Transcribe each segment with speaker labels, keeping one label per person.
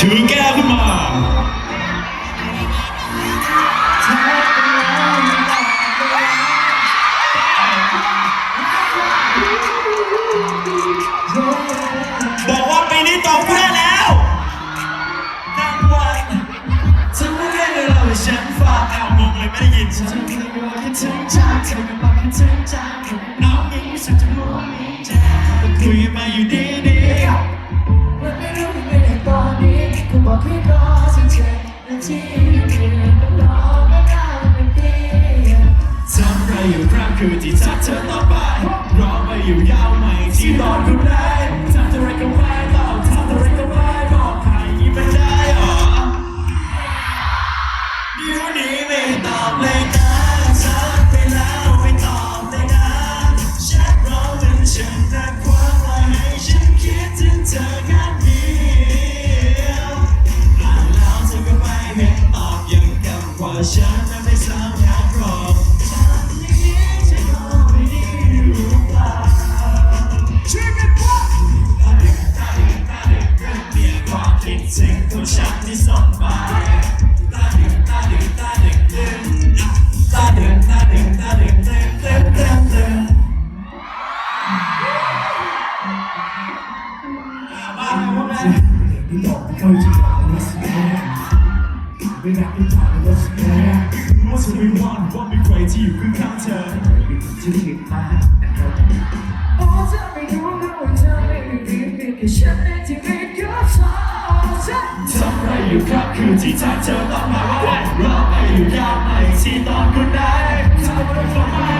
Speaker 1: ถือแก้วขึ้นมาบอกว่าปีนี้ตอบกูได้แล้วทั้งวันทั้งวันเลยเราฉันฟังเอางงเลยไม่ได้ยินฉันเพียงว่าแค่ถึงใจเธอก็บอกแค่ถึงใจน้องนี้สุดจะรู้มีใจคุยมาอยู่ดีดี
Speaker 2: บอกให้รอสักเจ็ดนาที ได้
Speaker 1: รักที่ถามว่าสิ่งแรกว่า
Speaker 3: จะไม่ว่าง
Speaker 1: ว่ามีใครที่อยู่ข้างๆเธอ
Speaker 3: ฉันคิดมากนะครับ
Speaker 2: โอ้เธอไม่รู้นะว่าเธอไม่มีดีเพียงแค่ฉันเองที่ไม่ยอมสอนเธอ
Speaker 1: ทำไรอยู่ครับคือที่ใจเธอต้องมาว่ารอไปอยู่ยาวไหมที่ตอนคุณได้ทำอะไรก็ไม่บอ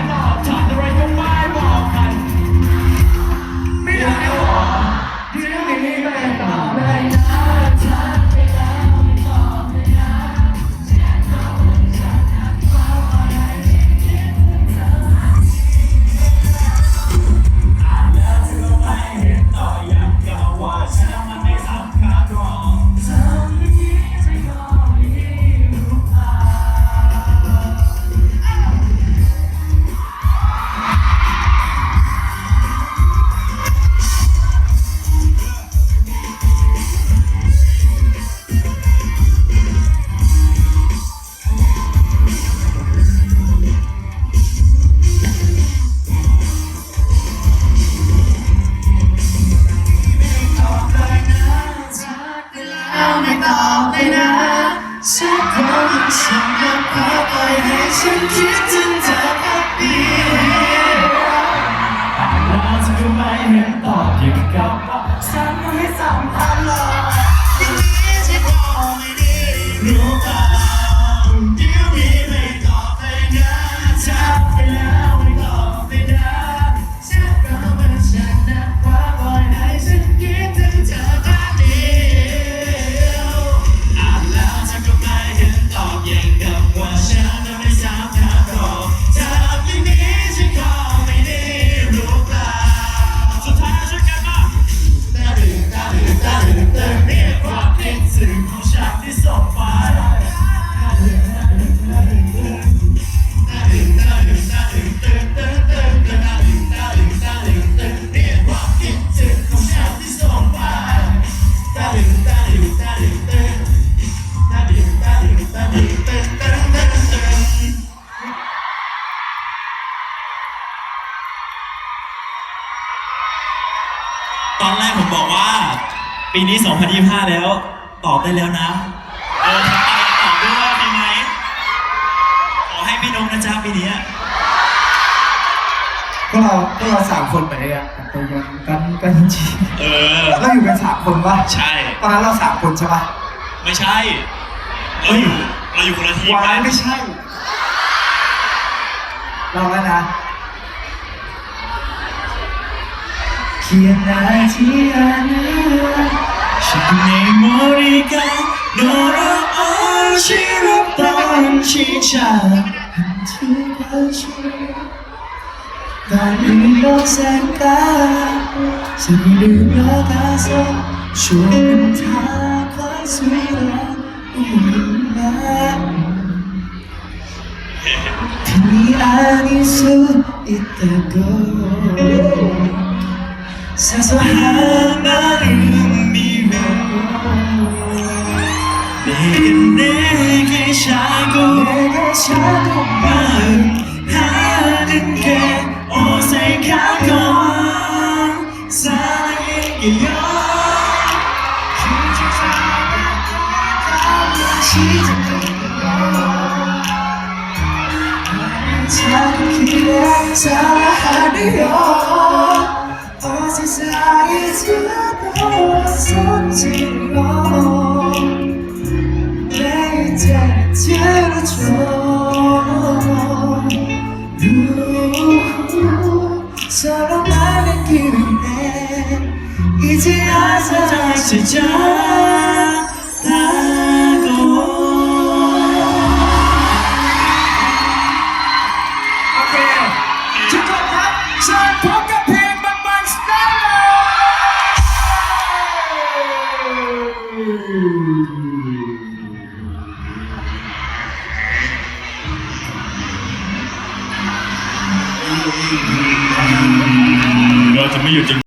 Speaker 1: ฉันคิ
Speaker 2: ด
Speaker 1: ถึงเธอ ตอนแรก
Speaker 4: ผมบอกว่า ปีนี้ 2025 แล้ว ตอบได้แล้วนะ เออตอบด้วยว่ามีไหมขอให้พี่นงนะจ๊ะปีนี้
Speaker 3: ก็เราก็เราสามคนไปอะไปกันกันกันจริง
Speaker 4: เออ
Speaker 3: เราอยู่กันสามคนปะ
Speaker 4: ใช่
Speaker 3: ตอนนั้นเราสามคนใช่ปะ
Speaker 4: ไม่ใช่ เราอยู่ เราอยู่คนละทีม
Speaker 3: วา
Speaker 4: กั
Speaker 3: ย
Speaker 4: น
Speaker 3: ไม่ใช่ เราแล้วนะ 기억나지 않아. 자꾸 내 머리가 너로 어지럽던 시작. 한두 번씩 날 눌러살까? 세계 눌러가서 조금 다가서라 우리만 틈이 아닐 수 있다고. 사소한
Speaker 1: 마음 위로 내게 내게 자고
Speaker 3: 내게 자고
Speaker 1: 마음 하는 게 어색하고 사랑이에요
Speaker 3: 그저 사랑하다 시작해요 나를 자꾸 기대하자 하려 손질러 내 이제 들어줘 나는 기분에 이제 와서 다시
Speaker 1: 시 เราจะไม่หยุดจน